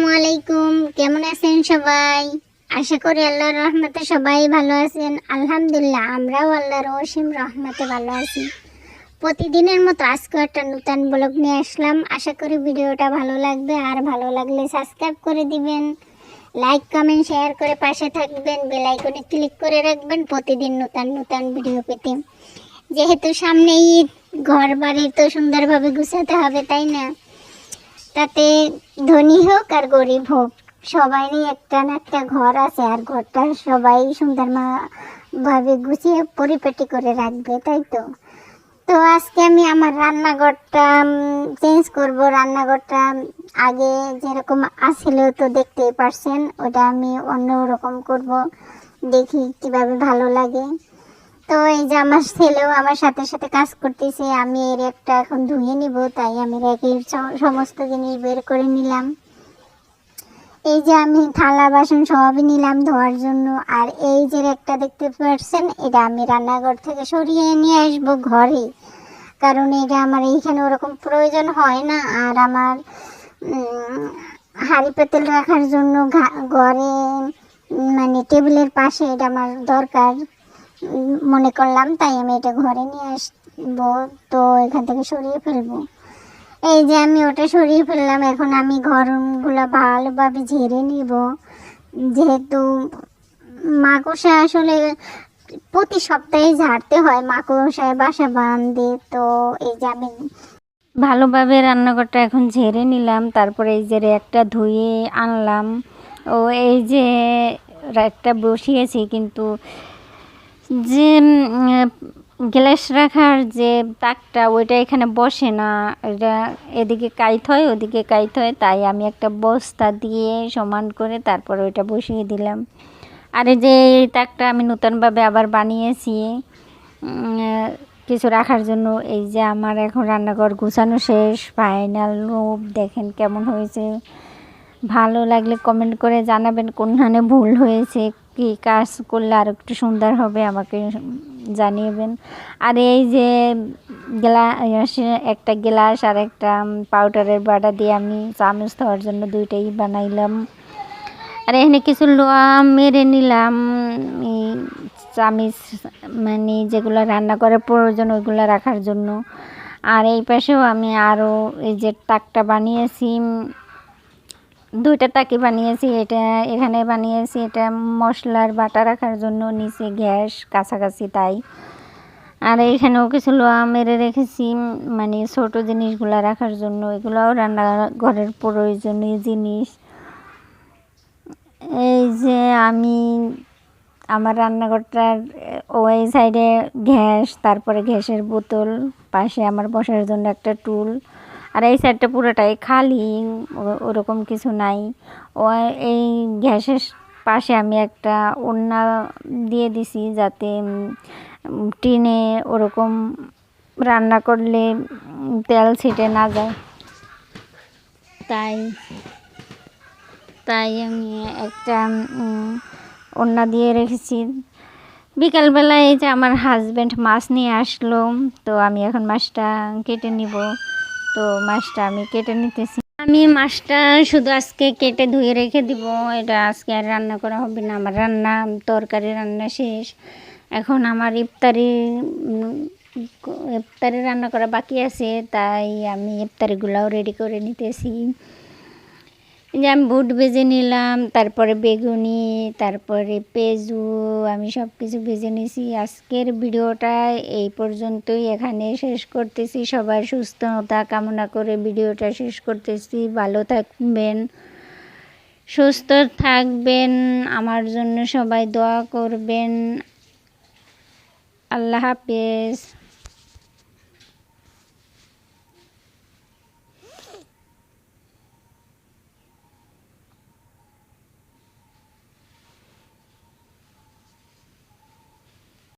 আসসালামু আলাইকুম। কেমন আছেন সবাই? আশা করি আল্লাহর রহমতে সবাই ভালো আছেন। আলহামদুলিল্লাহ, আমরাও আল্লাহর অসীম রহমতে ভালো আছি। প্রতিদিনের মতো আজকে একটা নতুন ব্লগ নিয়ে আসলাম। আশা করি ভিডিওটা ভালো লাগবে। আর ভালো লাগলে সাবস্ক্রাইব করে দিবেন। লাইক, কমেন্ট, শেয়ার করে পাশে থাকবেন। বেল আইকনে ক্লিক করে রাখবেন। প্রতিদিন নতুন নতুন ভিডিও পেতে। যেহেতু সামনে ঈদ ঘর বাড়ি তো সুন্দরভাবে গুছাতে হবে, তাই না? তাতে ধনী হোক আর গরিব হোক সবারই একটা না একটা ঘর আছে আর ঘরটা সবাই সুন্দর মা- ভাবে গুছিয়ে পরিপাটি করে রাখবে, তাই তো? তো আজকে আমি আমার রান্নাঘরটা চেঞ্জ করব। রান্নাঘরটা আগে যেরকম আসছিল তো দেখতেই পারছেন, ওটা আমি অন্য রকম করব। দেখি কীভাবে ভালো লাগে। তো এই যে আমার ছেলেও আমার সাথে সাথে কাজ করতেছে, আমি এর একটা এখন ধুয়ে নিব, তাই আমি রেখে সমস্ত জিনিস বের করে নিলাম। এই যে আমি থালা, বাসন সবই নিলাম ধোয়ার জন্য, আর এই যে একটা দেখতে পাচ্ছেন, এটা আমি রান্নাঘর থেকে সরিয়ে নিয়ে আসব ঘরে। কারণ এটা আমার এইখানে ওরকম প্রয়োজন হয় না, আর আমার হাড়ি পেতেল রাখার জন্য ঘরে মানে টেবিলের পাশে এটা আমার দরকার। মনে করলাম, তাই আমি এটা ঘরে নিয়ে আসব, তো এখান থেকে সরিয়ে ফেলব। এই যে আমি ওটা সরিয়ে ফেললাম, এখন আমি ঘরগুলো ভালোভাবে ঝেড়ে নিব। যেহেতু মাকড়সা আসলে প্রতি সপ্তাহে ঝাড়তে হয়, মাকড়সায় বাসা বাঁধে, তো এই যে আমি ভালোভাবে রান্নাঘরটা এখন ঝেড়ে নিলাম, তারপরে এই যে র্যাকটা ধুয়ে আনলাম। ও এই যে র্যাকটা বসিয়েছি, কিন্তু যে গ্লাস রাখার যে তাকটা ওইটা এখানে বসে না। এটা এদিকে কাইত হয়, ওদিকে কাইত হয়। তাই আমি একটা বস্তা দিয়ে সমান করে তারপর ওইটা বসিয়ে দিলাম। আর এই যে এই তাকটা আমি নতুনভাবে আবার বানিয়েছি কিছু রাখার জন্য। এই যে আমার এখন রান্নাঘর গুছানো শেষ, ফাইনাল রূপ, দেখেন কেমন হয়েছে। ভালো লাগলে কমেন্ট করে জানাবেন, কোনখানে ভুল হয়েছে কি কাজ করলে আর একটু সুন্দর হবে আমাকে জানিয়েবেন। আর এই যে গ্লাস একটা গ্লাস আর একটা পাউডারের বাটা দিয়ে আমি চামচ খাওয়ার জন্য দুইটাই বানাইলাম। আর এখানে কিছু লোয়া মেরে নিলাম এই চামিচ মানে যেগুলো রান্না করার প্রয়োজন ওইগুলো রাখার জন্য। আর এই পাশেও আমি আরও এই যে তাকটা বানিয়েছি দুইটা তাকি বানিয়েছি, এটা এখানে বানিয়েছি, এটা মশলার বাটা রাখার জন্য, নিচে গ্যাস, কাছাকাছি তাই। আর এখানেও কিছু লোয়া মেরে রেখেছি মানে ছোট জিনিসগুলো রাখার জন্য, এগুলোও রান্নাঘরের প্রয়োজনীয় জিনিস। এই যে আমি, আমার রান্নাঘরটার ওই সাইডে গ্যাস, তারপরে গ্যাসের বোতল, পাশে আমার বসার জন্য একটা টুল। আর এই সাইডটা পুরোটাই খালি ওরকম কিছু নাই। ও এই গ্যাসের পাশে আমি একটা ওড়না দিয়ে দিছি যাতে টিনে ওরকম রান্না করলে তেল ছিটে না যায়। তাই তাই আমি একটা ওড়না দিয়ে রেখেছি। বিকালবেলা এই যে আমার হাজব্যান্ড মাছ নিয়ে আসলো, তো আমি এখন মাছটা কেটে নিব। তো মাছটা আমি কেটে নিতেছি। আমি মাছটা শুধু আজকে কেটে ধুয়ে রেখে দিব, এটা আজকে আর রান্না করা হবে না, আমার রান্না, তরকারি রান্না শেষ। এখন আমার ইফতারি ইফতারি রান্না করা বাকি আছে, তাই আমি ইফতারিগুলাও রেডি করে নিতেছি। যে আমি বুট ভেজে নিলাম, তারপরে বেগুনি, তারপরে পেঁজু আমি সব কিছু ভেজে নিয়েছি আজকের ভিডিওটা এই পর্যন্তই। এখানে শেষ করতেছি। সবার সুস্থতা কামনা করে ভিডিওটা শেষ করতেছি। ভালো থাকবেন, সুস্থ থাকবেন, আমার জন্য সবাই দোয়া করবেন। আল্লাহ হাফেজ।